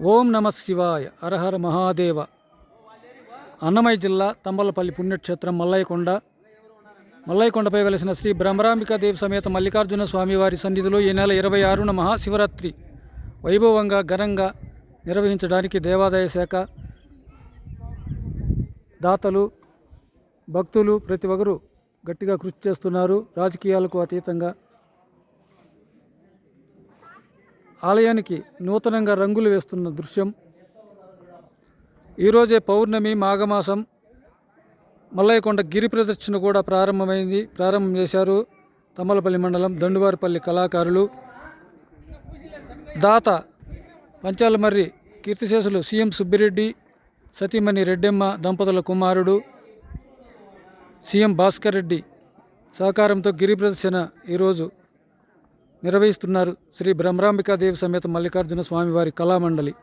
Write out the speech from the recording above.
ఓం నమ శివాయ అరహర మహాదేవ. అన్నమయ్య జిల్లా తంబలపల్లి పుణ్యక్షేత్రం మల్లయ్యకొండ. మల్లయ్యకొండపై వెలసిన శ్రీ బ్రహ్మరాంబికాదేవి సమేత మల్లికార్జున స్వామివారి సన్నిధిలో ఈ నెల ఇరవై ఆరున మహాశివరాత్రి. వైభవంగా ఘనంగా నిర్వహించడానికి దేవాదాయ శాఖ దాతలు భక్తులు ప్రతి ఒక్కరూ గట్టిగా కృషి చేస్తున్నారు. రాజకీయాలకు అతీతంగా ఆలయానికి నూతనంగా రంగులు వేస్తున్న దృశ్యం. ఈరోజే పౌర్ణమి మాఘమాసం. మల్లయ్యకొండ గిరి ప్రదర్శన కూడా ప్రారంభమైంది ప్రారంభం చేశారు తమ్మలపల్లి మండలం దండువారిపల్లి కళాకారులు. దాత పంచాలమర్రి కీర్తిశేషులు సీఎం సుబ్బిరెడ్డి సతీమణి రెడ్డెమ్మ దంపతుల కుమారుడు సీఎం భాస్కర్ రెడ్డి సహకారంతో గిరి ప్రదర్శన ఈరోజు నిర్వహిస్తున్నారు. శ్రీ బ్రహ్మరాంబికాదేవి సమేత మల్లికార్జున స్వామివారి కళామండలి.